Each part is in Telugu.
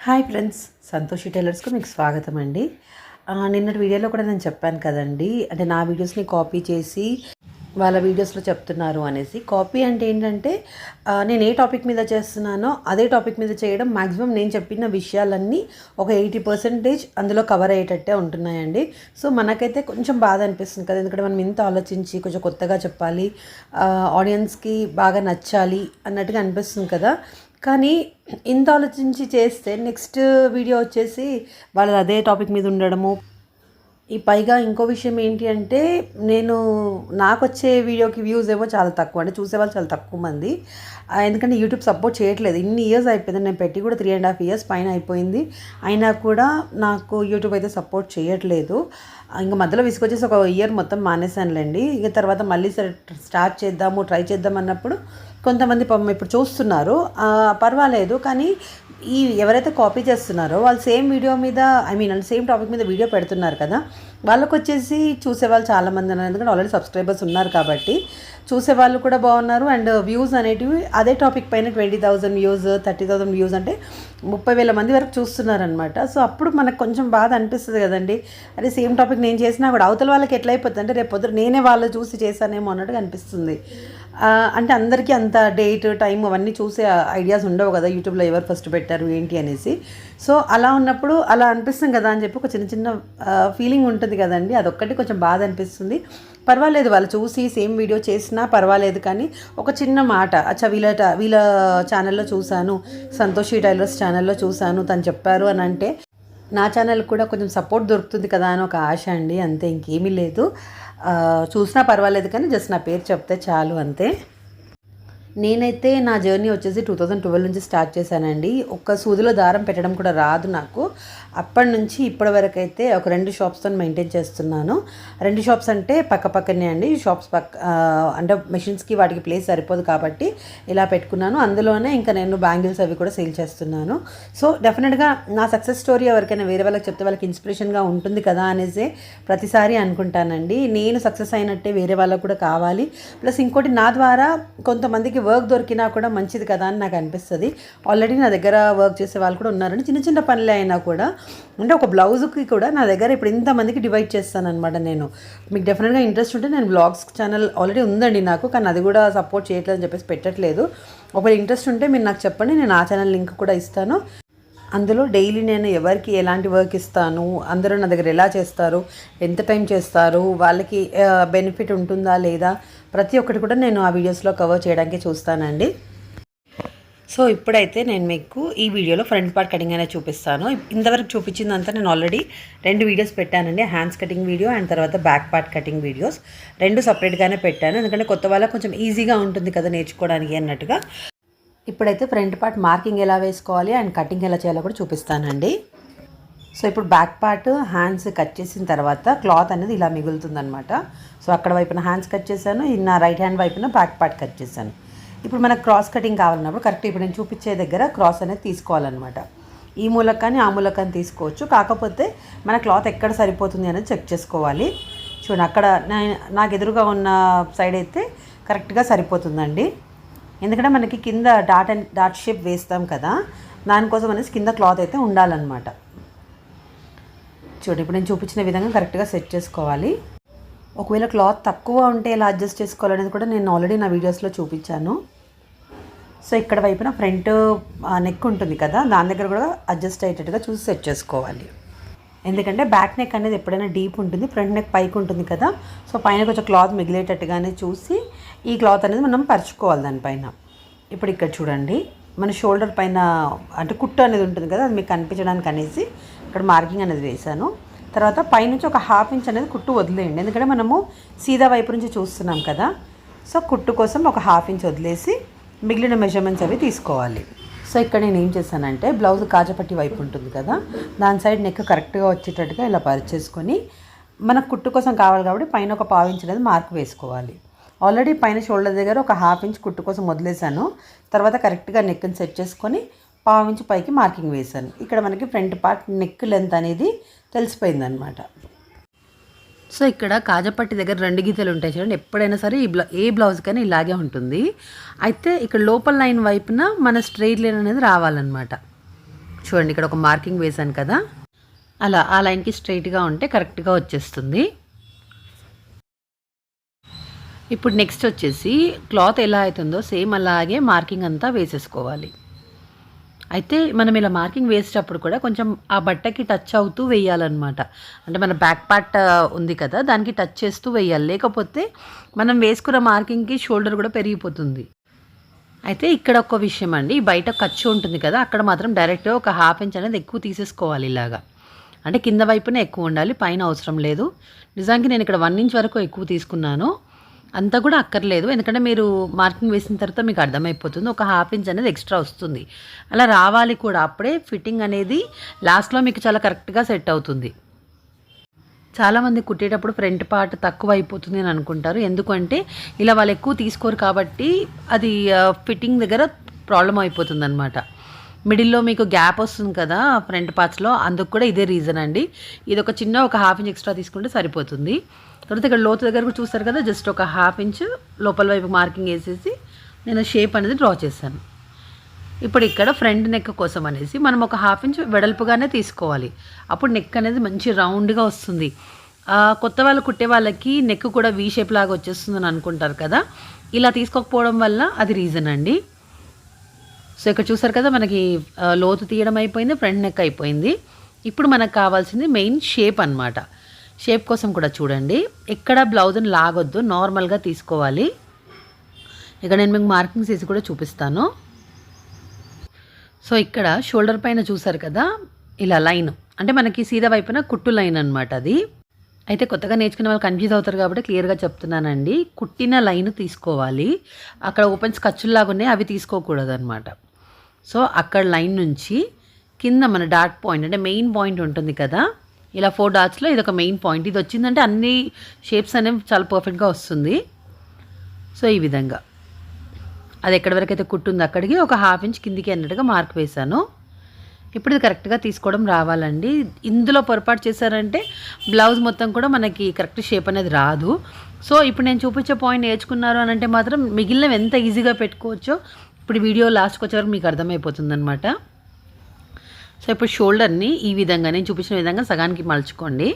హాయ్ ఫ్రెండ్స్ సంతోషి టైలర్స్కు మీకు స్వాగతం అండి నిన్నటి వీడియోలో కూడా నేను చెప్పాను కదండి అంటే నా వీడియోస్ని కాపీ చేసి వాళ్ళ వీడియోస్లో చెప్తున్నారు అనేసి. కాపీ అంటే ఏంటంటే నేను ఏ టాపిక్ మీద చేస్తున్నానో అదే టాపిక్ మీద చేయడం మ్యాక్సిమం నేను చెప్పిన విషయాలన్నీ ఒక ఎయిటీ పర్సెంటేజ్ అందులో కవర్ అయ్యేటట్టే ఉంటున్నాయండి. సో మనకైతే కొంచెం బాధ అనిపిస్తుంది కదా ఎందుకంటే మనం ఇంత ఆలోచించి కొంచెం కొత్తగా చెప్పాలి ఆడియన్స్కి బాగా నచ్చాలి అన్నట్టుగా అనిపిస్తుంది కదా. కానీ ఇంత ఆలోచించి చేస్తే నెక్స్ట్ వీడియో వచ్చేసి వాళ్ళ అదే టాపిక్ మీద ఉండడము ఈ పైగా ఇంకో విషయం ఏంటి అంటే నేను నాకు వచ్చే వీడియోకి వ్యూస్ ఏమో చాలా తక్కువ అంటే చూసేవాళ్ళు చాలా తక్కువ మంది. ఎందుకంటే యూట్యూబ్ సపోర్ట్ చేయట్లేదు. ఇన్ని ఇయర్స్ అయిపోయింది నేను పెట్టి కూడా త్రీ అండ్ హాఫ్ ఇయర్స్ పైన అయిపోయింది. అయినా కూడా నాకు యూట్యూబ్ అయితే సపోర్ట్ చేయట్లేదు. ఇంకా మధ్యలో విసుకొచ్చేసి ఒక ఇయర్ మొత్తం మానేశానులేండి. ఇక తర్వాత మళ్ళీ సరే స్టార్ట్ చేద్దాము ట్రై చేద్దాం అన్నప్పుడు కొంతమంది పాపం ఇప్పుడు చూస్తున్నారు. పర్వాలేదు కానీ ఈ ఎవరైతే కాపీ చేస్తున్నారో వాళ్ళు సేమ్ వీడియో మీద ఐ మీన్ సేమ్ టాపిక్ మీద వీడియో పెడుతున్నారు కదా. వాళ్ళకు వచ్చేసి చూసేవాళ్ళు చాలామంది ఉన్నారు. ఎందుకంటే ఆల్రెడీ సబ్స్క్రైబర్స్ ఉన్నారు కాబట్టి చూసేవాళ్ళు కూడా బాగున్నారు. అండ్ వ్యూస్ అనేటివి అదే టాపిక్ పైన twenty thousand views thirty thousand views అంటే ముప్పై వేల మంది వరకు చూస్తున్నారనమాట సో అప్పుడు మనకు కొంచెం బాధ అనిపిస్తుంది కదండి. అదే సేమ్ టాపిక్ నేను చేసినా కూడా అవతల వాళ్ళకి ఎట్లా అయిపోతుంది అంటే రేపు పొద్దున నేనే వాళ్ళు చూసి చేశానేమో అన్నట్టుగా అనిపిస్తుంది. అంటే అందరికీ అంత డేట్ టైం అవన్నీ చూసే ఐడియాస్ ఉండవు కదా యూట్యూబ్లో ఎవరు ఫస్ట్ పెట్టారు ఏంటి అనేసి. సో అలా ఉన్నప్పుడు అలా అనిపిస్తుంది కదా అని చెప్పి ఒక చిన్న చిన్న ఫీలింగ్ ఉంటుంది కదండి. అదొక్కటి కొంచెం బాధ అనిపిస్తుంది. పర్వాలేదు వాళ్ళు చూసి సేమ్ వీడియో చేసినా పర్వాలేదు కానీ ఒక చిన్న మాట అచ్చా వీళ్ళ వీళ్ళ ఛానల్లో చూశాను సంతోషి టైలర్స్ ఛానల్లో చూశాను తను చెప్పారు అని అంటే నా ఛానల్ కూడా కొంచెం సపోర్ట్ దొరుకుతుంది కదా అని ఒక ఆశ అండి. అంతే ఇంకేమీ లేదు. చూసినా పర్వాలేదు కానీ జస్ట్ నా పేరు చెప్తే చాలు అంతే. నేనైతే నా జర్నీ వచ్చేసి టూ థౌజండ్ ట్వెల్వ్ నుంచి స్టార్ట్ చేశానండి. ఒక్క సూదిలో దారం పెట్టడం కూడా రాదు నాకు. అప్పటి నుంచి ఇప్పటి వరకు అయితే ఒక రెండు షాప్స్తో మెయింటైన్ చేస్తున్నాను. రెండు షాప్స్ అంటే పక్క పక్కనే అండి. షాప్స్ పక్క అంటే మెషిన్స్కి వాటికి ప్లేస్ సరిపోదు కాబట్టి ఇలా పెట్టుకున్నాను. అందులోనే ఇంకా నేను బ్యాంగిల్స్ అవి కూడా సేల్ చేస్తున్నాను. సో డెఫినెట్గా నా సక్సెస్ స్టోరీ ఎవరికైనా వేరే వాళ్ళకి చెప్తే వాళ్ళకి ఇన్స్పిరేషన్గా ఉంటుంది కదా అనేసి ప్రతిసారి అనుకుంటానండి. నేను సక్సెస్ అయినట్టే వేరే వాళ్ళకు కూడా కావాలి. ప్లస్ ఇంకోటి నా ద్వారా కొంతమందికి వర్క్ దొరికినా కూడా మంచిది కదా అని నాకు అనిపిస్తుంది. ఆల్రెడీ నా దగ్గర వర్క్ చేసే వాళ్ళు కూడా ఉన్నారని చిన్న చిన్న పనులే అయినా కూడా అంటే ఒక బ్లౌజ్కి కూడా నా దగ్గర ఇప్పుడు ఇంతమందికి డివైడ్ చేస్తాను అనమాట నేను. మీకు డెఫినెట్గా ఇంట్రెస్ట్ ఉంటే నేను బ్లాగ్స్ ఛానల్ ఆల్రెడీ ఉందండి నాకు కానీ అది కూడా సపోర్ట్ చేయట్లేదని అని చెప్పేసి పెట్టట్లేదు. ఒకవేళ ఇంట్రెస్ట్ ఉంటే మీరు నాకు చెప్పండి నేను ఆ ఛానల్ లింక్ కూడా ఇస్తాను. అందులో డైలీ నేను ఎవరికి ఎలాంటి వర్క్ ఇస్తాను అందరూ నా దగ్గర ఎలా చేస్తారు ఎంత టైం చేస్తారు వాళ్ళకి బెనిఫిట్ ఉంటుందా లేదా ప్రతి ఒక్కటి కూడా నేను ఆ వీడియోస్లో కవర్ చేయడానికి చూస్తానండి. సో ఇప్పుడైతే నేను మీకు ఈ వీడియోలో ఫ్రంట్ పార్ట్ కటింగ్ అనేది చూపిస్తాను. ఇంతవరకు చూపించిందంతా నేను ఆల్రెడీ రెండు వీడియోస్ పెట్టానండి. హ్యాండ్స్ కటింగ్ వీడియో అండ్ తర్వాత బ్యాక్ పార్ట్ కటింగ్ వీడియోస్ రెండు సపరేట్గానే పెట్టాను. ఎందుకంటే కొత్త వాళ్ళ కొంచెం ఈజీగా ఉంటుంది కదా నేర్చుకోవడానికి అన్నట్టుగా. ఇప్పుడైతే ఫ్రంట్ పార్ట్ మార్కింగ్ ఎలా వేసుకోవాలి అండ్ కటింగ్ ఎలా చేయాలో కూడా చూపిస్తానండి. సో ఇప్పుడు బ్యాక్ పార్ట్ హ్యాండ్స్ కట్ చేసిన తర్వాత క్లాత్ అనేది ఇలా మిగులుతుందనమాట సో అక్కడ వైపున హ్యాండ్స్ కట్ చేశాను. నా రైట్ హ్యాండ్ వైపున బ్యాక్ పార్ట్ కట్ చేశాను. ఇప్పుడు మనకు క్రాస్ కటింగ్ కావాలన్నప్పుడు కరెక్ట్ ఇప్పుడు నేను చూపించే దగ్గర క్రాస్ అనేది తీసుకోవాలన్నమాట. ఈ మూలకాన్ని ఆ మూలకాన్ని తీసుకోవచ్చు. కాకపోతే మన క్లాత్ ఎక్కడ సరిపోతుంది అనేది చెక్ చేసుకోవాలి. చూడండి అక్కడ నా- నాకు ఎదురుగా ఉన్న సైడ్ అయితే కరెక్ట్గా సరిపోతుందండి. ఎందుకంటే మనకి కింద డాట్ అండ్ డాట్ షేప్ వేస్తాం కదా దానికోసం అనేసి కింద క్లాత్ అయితే ఉండాలన్నమాట. చూడండి ఇప్పుడు నేను చూపించిన విధంగా కరెక్ట్గా సెట్ చేసుకోవాలి. ఒకవేళ క్లాత్ తక్కువ ఉంటే ఎలా అడ్జస్ట్ చేసుకోవాలనేది కూడా నేను ఆల్రెడీ నా వీడియోస్లో చూపించాను. సో ఇక్కడ వైపున ఫ్రంట్ నెక్ ఉంటుంది కదా దాని దగ్గర కూడా అడ్జస్ట్ అయ్యేటట్టుగా చూసి సెట్ చేసుకోవాలి. ఎందుకంటే బ్యాక్ నెక్ అనేది ఎప్పుడైనా డీప్ ఉంటుంది ఫ్రంట్ నెక్ పైకి ఉంటుంది కదా సో పైన కొంచెం క్లాత్ మిగిలేటట్టుగానే చూసి ఈ క్లాత్ అనేది మనం పరుచుకోవాలి దానిపైన. ఇప్పుడు ఇక్కడ చూడండి మన షోల్డర్ పైన అంటే కుట్టు అనేది ఉంటుంది కదా అది మీకు కనిపించడానికి అనేసి ఇక్కడ మార్కింగ్ అనేది వేశాను. తర్వాత పైనుంచి ఒక హాఫ్ ఇంచ్ అనేది కుట్టు వదిలేయండి. ఎందుకంటే మనము సీదా వైపు నుంచి చూస్తున్నాం కదా. సో కుట్టు కోసం ఒక హాఫ్ ఇంచ్ వదిలేసి మిగిలిన మెజర్మెంట్స్ అవి తీసుకోవాలి. సో ఇక్కడ నేను ఏం చేశానంటే బ్లౌజ్ కాజపట్టి వైపు ఉంటుంది కదా. దాని సైడ్ నెక్ కరెక్ట్గా వచ్చేటట్టుగా ఇలా పరిచేసుకొని మనకు కుట్టు కోసం కావాలి కాబట్టి పైన ఒక పావు ఇంచ్ అనేది మార్క్ వేసుకోవాలి. ఆల్రెడీ పైన షోల్డర్ దగ్గర ఒక హాఫ్ ఇంచ్ కుట్టు కోసం వదిలేసాను తర్వాత కరెక్ట్గా నెక్ని సెట్ చేసుకొని పావు ఇంచ్ పైకి మార్కింగ్ వేశాను. ఇక్కడ మనకి ఫ్రంట్ పార్ట్ నెక్ లెంత్ అనేది తెలిసిపోయిందనమాట సో ఇక్కడ కాజపట్టి దగ్గర రెండు గీతలు ఉంటాయి చూడండి. ఎప్పుడైనా సరే ఈ బ్లౌ ఏ బ్లౌజ్ కానీ ఇలాగే ఉంటుంది. అయితే ఇక్కడ లోపల లైన్ వైపున మన స్ట్రెయిట్ లైన్ అనేది రావాలన్నమాట. చూడండి ఇక్కడ ఒక మార్కింగ్ వేశాను కదా. అలా ఆ లైన్కి స్ట్రైట్గా ఉంటే కరెక్ట్గా వచ్చేస్తుంది. ఇప్పుడు నెక్స్ట్ వచ్చేసి క్లాత్ ఎలా అవుతుందో సేమ్ అలాగే మార్కింగ్ అంతా వేసేసుకోవాలి. అయితే మనం ఇలా మార్కింగ్ వేసేటప్పుడు కూడా కొంచెం ఆ బట్టకి టచ్ అవుతూ వేయాలన్నమాట. అంటే మన బ్యాక్ పార్ట్ ఉంది కదా దానికి టచ్ చేస్తూ వేయాలి. లేకపోతే మనం వేసుకున్న మార్కింగ్కి షోల్డర్ కూడా పెరిగిపోతుంది. అయితే ఇక్కడ ఒక విషయం అండి. బయట ఖర్చు ఉంటుంది కదా అక్కడ మాత్రం డైరెక్ట్గా ఒక హాఫ్ ఇంచ్ అనేది ఎక్కువ తీసేసుకోవాలి ఇలాగా. అంటే కింద వైపునే ఎక్కువ ఉండాలి పైన అవసరం లేదు. నిజానికి నేను ఇక్కడ వన్ ఇంచ్ వరకు ఎక్కువ తీసుకున్నాను. అంతా కూడా అక్కర్లేదు. ఎందుకంటే మీరు మార్కింగ్ వేసిన తర్వాత మీకు అర్థమైపోతుంది. ఒక హాఫ్ ఇంచ్ అనేది ఎక్స్ట్రా వస్తుంది. అలా రావాలి కూడా. అప్పుడే ఫిట్టింగ్ అనేది లాస్ట్లో మీకు చాలా కరెక్ట్గా సెట్ అవుతుంది. చాలామంది కుట్టేటప్పుడు ఫ్రంట్ పార్ట్ తక్కువ అయిపోతుంది అని అనుకుంటారు. ఎందుకంటే ఇలా వాళ్ళు ఎక్కువ తీసుకోరు కాబట్టి అది ఫిట్టింగ్ దగ్గర ప్రాబ్లం అయిపోతుంది అనమాట మిడిల్లో మీకు గ్యాప్ వస్తుంది కదా ఫ్రంట్ పార్ట్స్లో అందుకు కూడా ఇదే రీజన్ అండి. ఇది ఒక చిన్న ఒక హాఫ్ ఇంచ్ ఎక్స్ట్రా తీసుకుంటే సరిపోతుంది. తర్వాత ఇక్కడ లోతు దగ్గర కూడా చూస్తారు కదా జస్ట్ ఒక హాఫ్ ఇంచ్ లోపల వైపు మార్కింగ్ వేసేసి నేను షేప్ అనేది డ్రా చేశాను. ఇప్పుడు ఇక్కడ ఫ్రంట్ నెక్ కోసం అనేసి మనం ఒక హాఫ్ ఇంచ్ వెడల్పుగానే తీసుకోవాలి. అప్పుడు నెక్ అనేది మంచి రౌండ్గా వస్తుంది. కొత్త వాళ్ళు కుట్టే వాళ్ళకి నెక్ కూడా వీ షేప్ లాగా వచ్చేస్తుందని అనుకుంటారు కదా ఇలా తీసుకోకపోవడం వల్ల అది రీజన్ అండి. సో ఇక్కడ చూసారు కదా మనకి లోతు తీయడం అయిపోయింది ఫ్రంట్ నెక్ అయిపోయింది. ఇప్పుడు మనకు కావాల్సింది మెయిన్ షేప్ అన్నమాట. షేప్ కోసం కూడా చూడండి. ఎక్కడ బ్లౌజ్ని లాగొద్దు నార్మల్గా తీసుకోవాలి. ఇక్కడ నేను మీకు మార్కింగ్స్ వేసి కూడా చూపిస్తాను. సో ఇక్కడ షోల్డర్ పైన చూసారు కదా ఇలా లైన్. అంటే మనకి సీదా వైపున కుట్టు లైన్ అనమాట అది. అయితే కొత్తగా నేర్చుకునే వాళ్ళు కన్ఫ్యూజ్ అవుతారు కాబట్టి క్లియర్గా చెప్తున్నానండి. కుట్టిన లైన్ తీసుకోవాలి. అక్కడ ఓపెన్స్ ఖర్చుల్లాగా ఉన్నాయి అవి తీసుకోకూడదు అనమాట సో అక్కడ లైన్ నుంచి కింద మన డాట్ పాయింట్ అంటే మెయిన్ పాయింట్ ఉంటుంది కదా ఇలా ఫోర్ డాట్స్లో ఇది ఒక మెయిన్ పాయింట్. ఇది వచ్చిందంటే అన్ని షేప్స్ అనేవి చాలా పర్ఫెక్ట్గా వస్తుంది. సో ఈ విధంగా. అది ఎక్కడి వరకు అయితే కుట్టుంది అక్కడికి ఒక హాఫ్ ఇంచ్ కిందికి అన్నట్టుగా మార్క్ వేశాను. ఇప్పుడు ఇది కరెక్ట్గా తీసుకోవడం రావాలండి. ఇందులో పొరపాటు చేశారంటే బ్లౌజ్ మొత్తం కూడా మనకి కరెక్ట్ షేప్ అనేది రాదు. సో ఇప్పుడు నేను చూపించే పాయింట్ నేర్చుకున్నారు అని అంటే మాత్రం మిగిలినవి ఎంత ఈజీగా పెట్టుకోవచ్చో ఇప్పుడు వీడియో లాస్ట్కి వచ్చే వరకు మీకు అర్థమైపోతుంది అనమాట సో ఇప్పుడు షోల్డర్ని ఈ విధంగా నేను చూపించిన విధంగా సగానికి మలుచుకోండి.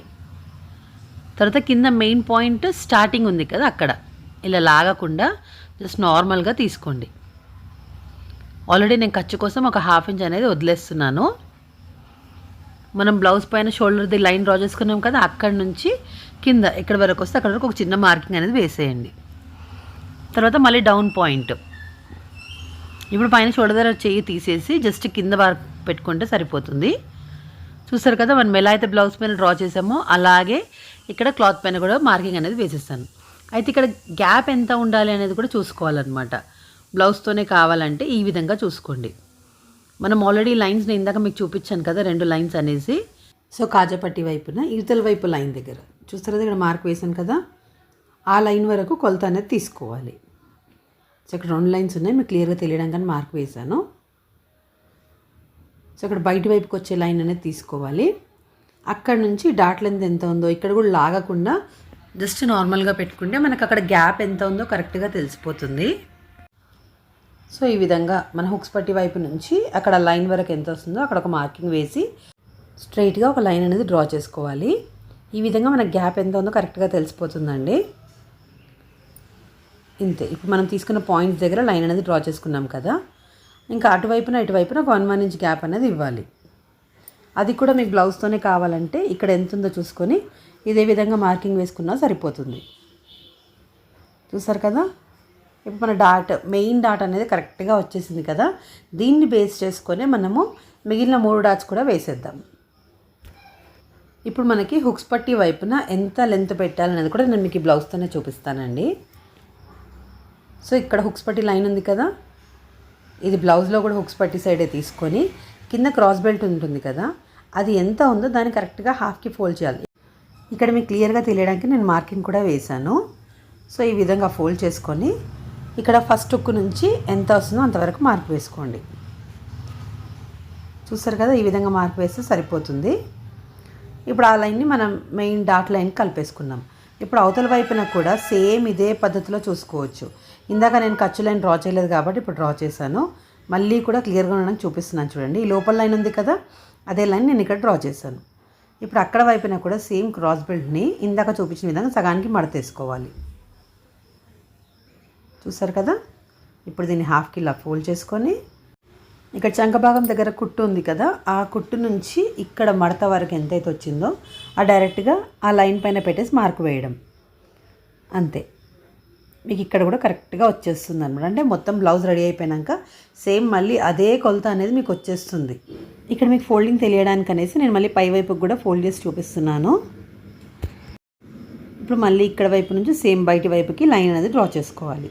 తర్వాత కింద మెయిన్ పాయింట్ స్టార్టింగ్ ఉంది కదా అక్కడ. ఇలా లాగకుండా జస్ట్ నార్మల్గా తీసుకోండి. ఆల్రెడీ నేను ఖర్చు కోసం ఒక హాఫ్ ఇంచ్ అనేది వదిలేస్తున్నాను. మనం బ్లౌజ్ పైన షోల్డర్ది లైన్ డ్రా చేసుకున్నాం కదా అక్కడ నుంచి కింద ఎక్కడి వరకు వస్తే అక్కడ వరకు ఒక చిన్న మార్కింగ్ అనేది వేసేయండి. తర్వాత మళ్ళీ డౌన్ పాయింట్. ఇప్పుడు పైన షోల్డర్ చెయ్యి తీసేసి జస్ట్ కింద వరకు పెట్టుకుంటే సరిపోతుంది. చూస్తారు కదా మనం ఎలా అయితే బ్లౌజ్ పైన డ్రా చేసామో అలాగే ఇక్కడ క్లాత్ పైన కూడా మార్కింగ్ అనేది వేసేస్తాను. అయితే ఇక్కడ గ్యాప్ ఎంత ఉండాలి అనేది కూడా చూసుకోవాలన్నమాట. బ్లౌజ్తోనే కావాలంటే ఈ విధంగా చూసుకోండి. మనం ఆల్రెడీ లైన్స్ నేను ఇందాక మీకు చూపించాను కదా రెండు లైన్స్ అనేసి. సో కాజాపట్టి వైపున ఇవతల వైపు లైన్ దగ్గర. చూస్తారు కదా ఇక్కడ మార్క్ వేసాను కదా ఆ లైన్ వరకు కొలత అనేది తీసుకోవాలి. సో ఇక్కడ రెండు లైన్స్ ఉన్నాయి మీకు క్లియర్గా తెలియడం కానీ మార్క్ వేశాను. సో ఇక్కడ బయట వైపుకి వచ్చే లైన్ అనేది తీసుకోవాలి. అక్కడ నుంచి డాట్ లెంత్ ఎంత ఉందో ఇక్కడ కూడా లాగకుండా జస్ట్ నార్మల్గా పెట్టుకుంటే మనకు అక్కడ గ్యాప్ ఎంత ఉందో కరెక్ట్గా తెలిసిపోతుంది. సో ఈ విధంగా మన హుక్స్ పట్టి వైపు నుంచి అక్కడ లైన్ వరకు ఎంత వస్తుందో అక్కడ ఒక మార్కింగ్ వేసి స్ట్రైట్గా ఒక లైన్ అనేది డ్రా చేసుకోవాలి. ఈ విధంగా మనకు గ్యాప్ ఎంత ఉందో కరెక్ట్గా తెలిసిపోతుందండి. ఇంతే. ఇప్పుడు మనం తీసుకున్న పాయింట్స్ దగ్గర లైన్ అనేది డ్రా చేసుకున్నాం కదా. ఇంకా అటువైపున ఇటువైపున ఒక వన్ వన్ ఇంచ్ గ్యాప్ అనేది ఇవ్వాలి. అది కూడా మీకు బ్లౌజ్తోనే కావాలంటే ఇక్కడ ఎంత ఉందో చూసుకొని ఇదే విధంగా మార్కింగ్ వేసుకున్నా సరిపోతుంది. చూసారు కదా? ఇప్పుడు మన డాట్ మెయిన్ డాట్ అనేది కరెక్ట్గా వచ్చేసింది కదా. దీన్ని బేస్ చేసుకొని మనము మిగిలిన మూడు డాట్స్ కూడా వేసేద్దాం. ఇప్పుడు మనకి హుక్స్ పట్టి వైపున ఎంత లెంత్ పెట్టాలనేది కూడా నేను మీకు ఈ బ్లౌజ్తోనే చూపిస్తానండి. సో ఇక్కడ హుక్స్ పట్టి లైన్ ఉంది కదా. ఇది బ్లౌజ్లో కూడా హుక్స్ పట్టి సైడే తీసుకొని కింద క్రాస్ బెల్ట్ ఉంటుంది కదా. అది ఎంత ఉందో దాన్ని కరెక్ట్గా హాఫ్కి ఫోల్డ్ చేయాలి. ఇక్కడ మీకు క్లియర్గా తెలియడానికి నేను మార్కింగ్ కూడా వేశాను. సో ఈ విధంగా ఫోల్డ్ చేసుకొని ఇక్కడ ఫస్ట్ హుక్ నుంచి ఎంత వస్తుందో అంతవరకు మార్క్ వేసుకోండి. చూస్తారు కదా ఈ విధంగా మార్క్ వేస్తే సరిపోతుంది. ఇప్పుడు ఆ లైన్ని మనం మెయిన్ డాట్ లైన్ కలిపేసుకున్నాం ఇప్పుడు అవతల వైపున కూడా సేమ్ ఇదే పద్ధతిలో చూసుకోవచ్చు. ఇందాక నేను ఖర్చు లైన్ డ్రా చేయలేదు కాబట్టి ఇప్పుడు డ్రా చేశాను. మళ్ళీ కూడా క్లియర్గా ఉండడానికి చూపిస్తున్నాను చూడండి. ఈ లోపల లైన్ ఉంది కదా అదే లైన్ నేను ఇక్కడ డ్రా చేశాను. ఇప్పుడు అక్కడ వైపున కూడా సేమ్ క్రాస్ బెల్ట్ని ఇందాక చూపించిన విధంగా సగానికి మడతేసుకోవాలి చూసారు కదా? ఇప్పుడు దీన్ని హాఫ్కి ఇలా ఫోల్డ్ చేసుకొని ఇక్కడ చంక భాగం దగ్గర కుట్టు ఉంది కదా ఆ కుట్టు నుంచి ఇక్కడ మడత వరకు ఎంతైతే వచ్చిందో ఆ డైరెక్ట్గా ఆ లైన్ పైన పెట్టేసి మార్క్ వేయడం. అంతే. మీకు ఇక్కడ కూడా కరెక్ట్గా వచ్చేస్తుంది అనమాట అంటే మొత్తం బ్లౌజ్ రెడీ అయిపోయాక సేమ్ మళ్ళీ అదే కొలత అనేది మీకు వచ్చేస్తుంది ఇక్కడ మీకు ఫోల్డింగ్ తెలియడానికి అనేసి నేను మళ్ళీ పై వైపుకి కూడా ఫోల్డ్ చేసి చూపిస్తున్నాను. ఇప్పుడు మళ్ళీ ఇక్కడ వైపు నుంచి సేమ్ బయటి వైపుకి లైన్ అనేది డ్రా చేసుకోవాలి.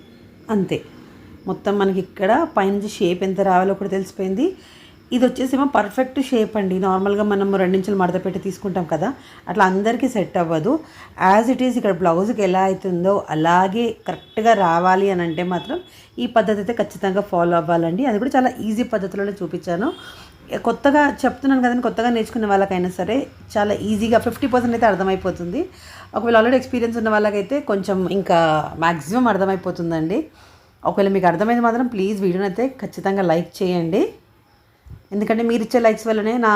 అంతే. మొత్తం మనకి ఇక్కడ పైనుంచి షేప్ ఎంత రావాలో కూడా తెలిసిపోయింది. ఇది వచ్చేసేమో పర్ఫెక్ట్ షేప్ అండి. నార్మల్గా మనం రెండించులు మడత పెట్టి తీసుకుంటాం కదా అట్లా అందరికీ సెట్ అవ్వదు. యాజ్ ఇట్ ఈస్ ఇక్కడ బ్లౌజ్కి ఎలా అవుతుందో అలాగే కరెక్ట్గా రావాలి అని అంటే మాత్రం ఈ పద్ధతి అయితే ఖచ్చితంగా ఫాలో అవ్వాలండి. అది కూడా చాలా ఈజీ పద్ధతిలోనే చూపించాను. కొత్తగా చెప్తున్నాను కదండి కొత్తగా నేర్చుకున్న వాళ్ళకైనా సరే చాలా ఈజీగా ఫిఫ్టీ పర్సెంట్ అయితే అర్థమైపోతుంది. ఒకవేళ ఆల్రెడీ ఎక్స్పీరియన్స్ ఉన్న వాళ్ళకైతే కొంచెం ఇంకా మ్యాక్సిమం అర్థమైపోతుందండి. ఒకవేళ మీకు అర్థమైంది మాత్రం ప్లీజ్ వీడియోని అయితే ఖచ్చితంగా లైక్ చేయండి. ఎందుకంటే మీరు ఇచ్చే లైక్స్ వల్లనే నా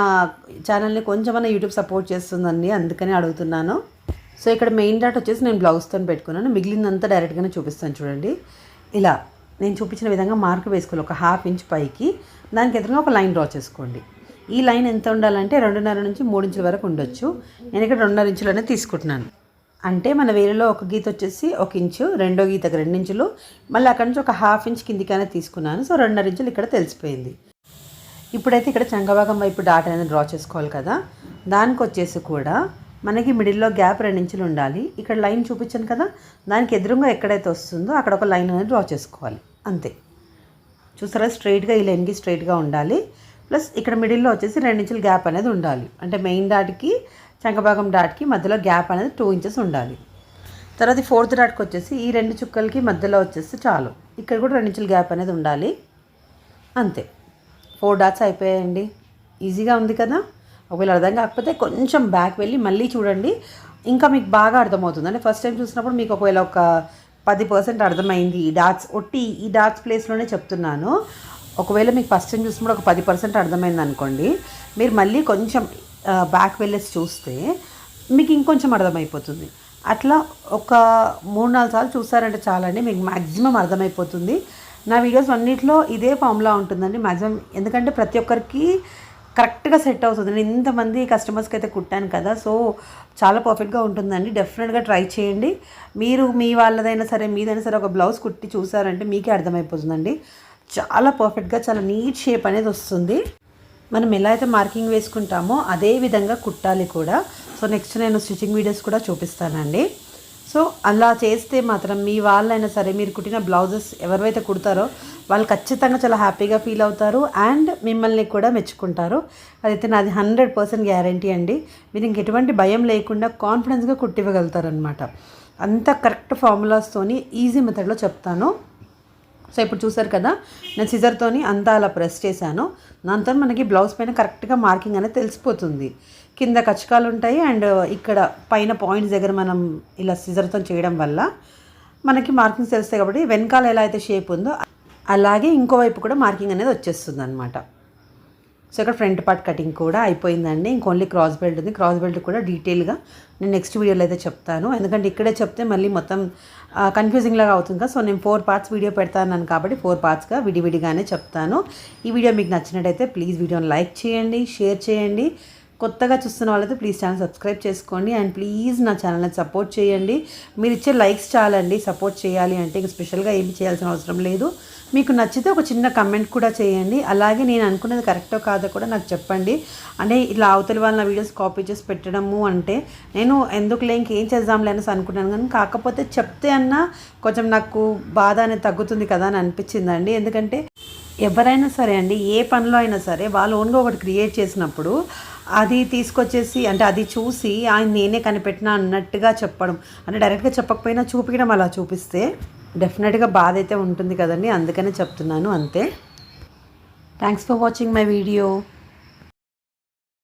ఛానల్ని కొంచెమన్నా యూట్యూబ్ సపోర్ట్ చేస్తుందండి అందుకని అడుగుతున్నాను. సో ఇక్కడ మెయిన్ డాట్ వచ్చేసి నేను బ్లౌజ్తో పెట్టుకున్నాను. మిగిలిందంతా డైరెక్ట్గానే చూపిస్తాను చూడండి. ఇలా నేను చూపించిన విధంగా మార్క్ వేసుకోవాలి ఒక హాఫ్ ఇంచ్ పైకి. దానికి ఎదురుగా ఒక లైన్ డ్రా చేసుకోండి. ఈ లైన్ ఎంత ఉండాలంటే రెండున్నర నుంచి మూడు ఇంచుల వరకు ఉండొచ్చు. నేను ఇక్కడ రెండున్నర ఇంచులనే తీసుకుంటున్నాను. అంటే మన వేలులో ఒక గీత వచ్చేసి ఒక ఇంచు రెండో గీతకు రెండు ఇంచులు. మళ్ళీ అక్కడ నుంచి ఒక హాఫ్ ఇంచ్ కిందికైనా తీసుకున్నాను. సో రెండున్నర ఇంచులు ఇక్కడ తెలిసిపోయింది. ఇప్పుడైతే ఇక్కడ చంగభాగం వైపు డాట్ అనేది డ్రా చేసుకోవాలి కదా. దానికి వచ్చేసి కూడా మనకి మిడిల్లో గ్యాప్ రెండు ఇంచులు ఉండాలి. ఇక్కడ లైన్ చూపించాను కదా. దానికి ఎదురుగా ఎక్కడైతే వస్తుందో అక్కడ ఒక లైన్ అనేది డ్రా చేసుకోవాలి. అంతే. చూసారా? స్ట్రైట్గా ఈ లైన్కి స్ట్రైట్గా ఉండాలి. ప్లస్ ఇక్కడ మిడిల్లో వచ్చేసి రెండు ఇంచుల గ్యాప్ అనేది ఉండాలి. అంటే మెయిన్ డాట్కి చంకభాగం డాట్కి మధ్యలో గ్యాప్ అనేది టూ ఇంచెస్ ఉండాలి. తర్వాత ఫోర్త్ డాట్కి వచ్చేసి ఈ రెండు చుక్కలకి మధ్యలో వచ్చేసి చాలు. ఇక్కడ కూడా రెండు ఇంచుల గ్యాప్ అనేది ఉండాలి. అంతే. ఫోర్ డాట్స్ అయిపోయాయండి. ఈజీగా ఉంది కదా? ఒకవేళ అర్థం కాకపోతే కొంచెం బ్యాక్ వెళ్ళి మళ్ళీ చూడండి. ఇంకా మీకు బాగా అర్థమవుతుంది. అంటే ఫస్ట్ టైం చూసినప్పుడు మీకు ఒకవేళ ఒక పది పర్సెంట్ అర్థమైంది ఈ డాట్స్. ఒట్టి ఈ డాట్స్ ప్లేస్లోనే చెప్తున్నాను. ఒకవేళ మీకు ఫస్ట్ టైం చూసినప్పుడు ఒక పది పర్సెంట్ అర్థమైంది అనుకోండి. మీరు మళ్ళీ కొంచెం బ్యాక్ వెళ్ళేసి చూస్తే మీకు ఇంకొంచెం అర్థమైపోతుంది. అట్లా ఒక మూడు నాలుగు సార్లు చూసారంటే చాలండి. మీకు మ్యాక్సిమం అర్థమైపోతుంది. నా వీడియోస్ అన్నింటిలో ఇదే ఫామ్లా ఉంటుందండి మ్యాక్సిమం ఎందుకంటే ప్రతి ఒక్కరికి కరెక్ట్గా సెట్ అవుతుంది. నేను ఇంతమంది కస్టమర్స్కి అయితే కుట్టాను కదా సో చాలా పర్ఫెక్ట్గా ఉంటుందండి. డెఫినెట్గా ట్రై చేయండి. మీరు మీ వాళ్ళదైనా సరే మీదైనా సరే ఒక బ్లౌజ్ కుట్టి చూసారంటే మీకే అర్థమైపోతుందండి. చాలా పర్ఫెక్ట్గా చాలా నీట్ షేప్ అనేది వస్తుంది. మనం ఎలా అయితే మార్కింగ్ వేసుకుంటామో అదే విధంగా కుట్టాలి కూడా. సో నెక్స్ట్ నేను స్టిచ్చింగ్ వీడియోస్ కూడా చూపిస్తానండి. సో అలా చేస్తే మాత్రం మీ వాళ్ళైనా సరే మీరు కుట్టిన బ్లౌజెస్ ఎవరైతే కుడతారో వాళ్ళు ఖచ్చితంగా చాలా హ్యాపీగా ఫీల్ అవుతారు అండ్ మిమ్మల్ని కూడా మెచ్చుకుంటారు. అదైతే నాది హండ్రెడ్ పర్సెంట్ గ్యారంటీ అండి. మీరు ఇంక ఎటువంటి భయం లేకుండా కాన్ఫిడెన్స్గా కుట్టివ్వగలుగుతారనమాట అంత కరెక్ట్ ఫార్ములాస్తోని ఈజీ మెథడ్లో చెప్తాను. సో ఇప్పుడు చూసారు కదా నేను సిజర్తోని అంతా అలా ప్రెస్ చేశాను. దాంతో మనకి బ్లౌజ్ పైన కరెక్ట్గా మార్కింగ్ అనేది తెలిసిపోతుంది. కింద కచకాలు ఉంటాయి అండ్ ఇక్కడ పైన పాయింట్స్ దగ్గర మనం ఇలా సిజర్తో చేయడం వల్ల మనకి మార్కింగ్స్ తెలుస్తాయి కాబట్టి వెనకాల ఎలా అయితే షేప్ ఉందో అలాగే ఇంకోవైపు కూడా మార్కింగ్ అనేది వచ్చేస్తుంది అనమాట సో ఇక్కడ ఫ్రంట్ పార్ట్ కటింగ్ కూడా అయిపోయిందండి. ఇంకోన్లీ క్రాస్ బెల్ట్ ఉంది. క్రాస్ బెల్ట్ కూడా డీటెయిల్గా నేను నెక్స్ట్ వీడియోలో అయితే చెప్తాను. ఎందుకంటే ఇక్కడే చెప్తే మళ్ళీ మొత్తం కన్ఫ్యూజింగ్ లాగా అవుతుంది కదా. సో నేను ఫోర్ పార్ట్స్ వీడియో పెడతాను కాబట్టి ఫోర్ పార్ట్స్గా విడివిడిగానే చెప్తాను. ఈ వీడియో మీకు నచ్చినట్టయితే ప్లీజ్ వీడియోని లైక్ చేయండి షేర్ చేయండి. కొత్తగా చూస్తున్న వాళ్ళైతే ప్లీజ్ ఛానల్ సబ్స్క్రైబ్ చేసుకోండి అండ్ ప్లీజ్ నా ఛానల్ని సపోర్ట్ చేయండి. మీరు ఇచ్చే లైక్స్ చాలండి సపోర్ట్ చేయాలి అంటే ఇంక స్పెషల్గా ఏమి చేయాల్సిన అవసరం లేదు. మీకు నచ్చితే ఒక చిన్న కమెంట్ కూడా చేయండి. అలాగే నేను అనుకున్నది కరెక్టో కాదో కూడా నాకు చెప్పండి. అంటే ఇలా అవతలి వాళ్ళ వీడియోస్ కాపీ చేసి పెట్టడము అంటే నేను ఎందుకులే ఇంకేం చేద్దాంలే అనేసి అనుకున్నాను. కానీ కాకపోతే చెప్తే అన్నా కొంచెం నాకు బాధ అనేది తగ్గుతుంది కదా అని అనిపించిందండి. ఎందుకంటే ఎవరైనా సరే అండి ఏ పనిలో అయినా సరే వాళ్ళు ఓన్గా ఒకటి క్రియేట్ చేసినప్పుడు అది తీసుకొచ్చేసి అంటే అది చూసి ఆయన నేనే కనిపెట్టినా అన్నట్టుగా చెప్పడం. అంటే డైరెక్ట్గా చెప్పకపోయినా చూపించడం అలా చూపిస్తే డెఫినెట్గా బాధ అయితే ఉంటుంది కదండి. అందుకనే చెప్తున్నాను అంతే. Thanks for watching my video